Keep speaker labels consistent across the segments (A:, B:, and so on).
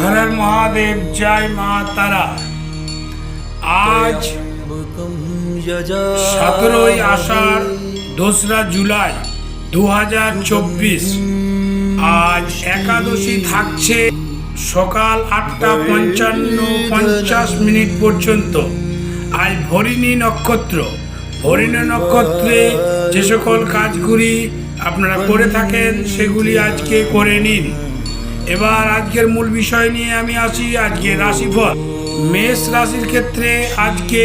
A: হর মহাদেব, জয় মা তারা। আজ সতেরোই আষাঢ়, দোসরা জুলাই দু হাজার চব্বিশ। আজ একাদশী থাকছে সকাল আটটা পঞ্চান্ন পঞ্চাশ মিনিট পর্যন্ত। আজ ভরিণী নক্ষত্র। ভরিণী নক্ষত্রে যে সকল কাজগুলি আপনারা করে থাকেন, সেগুলি আজকে করে নিন। এবার আজকের মূল বিষয় নিয়ে আমি আসি আজকে রাশিফল। মেষ রাশির ক্ষেত্রে আজকে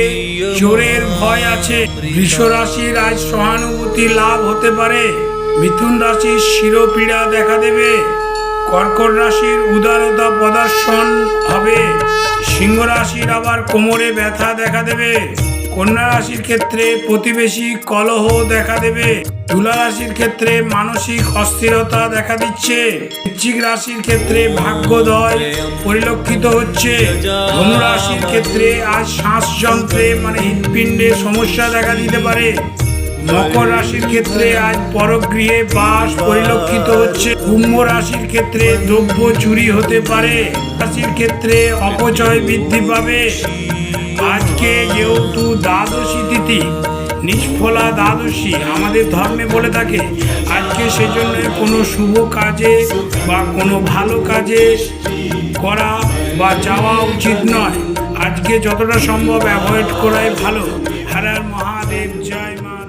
A: জোরের ভয় আছে। বৃষ রাশির আজ সহানুভূতি লাভ হতে পারে। মিথুন রাশির শিরোপীড়া দেখা দেবে। কর্কট রাশির উদারতা প্রদর্শন হবে। সিংহ রাশির আবার কোমরে ব্যথা দেখা দেবে। কন্যা রাশির ক্ষেত্রে প্রতিবেশী কলহ দেখা দেবে। তুলা রাশির ক্ষেত্রে মানসিক অস্থিরতা দেখা দিচ্ছে। বৃশ্চিক রাশির ক্ষেত্রে ভাগ্যোদয় পরিলক্ষিত হচ্ছে। ধনু রাশির ক্ষেত্রে আজ শ্বাসযন্ত্রে মানে হৃৎপিণ্ডে সমস্যা দেখা দিতে পারে। মকর রাশির ক্ষেত্রে আজ পরগৃহে বাস পরিলক্ষিত হচ্ছে। কুম্ভ রাশির ক্ষেত্রে দ্রব্য চুরি হতে পারে। রাশির ক্ষেত্রে অপচয় বৃদ্ধি পাবে। আজকে যেহেতু দ্বাদশী তিথি, নিষ্ফলা দ্বাদশী আমাদের ধর্মে বলে থাকে, আজকে সেজন্য কোনো শুভ কাজে বা কোনো ভালো কাজে করা বা যাওয়া উচিত নয়। আজকে যতটা সম্ভব অ্যাভয়েড করাই ভালো। হর হর মহাদেব, জয় মা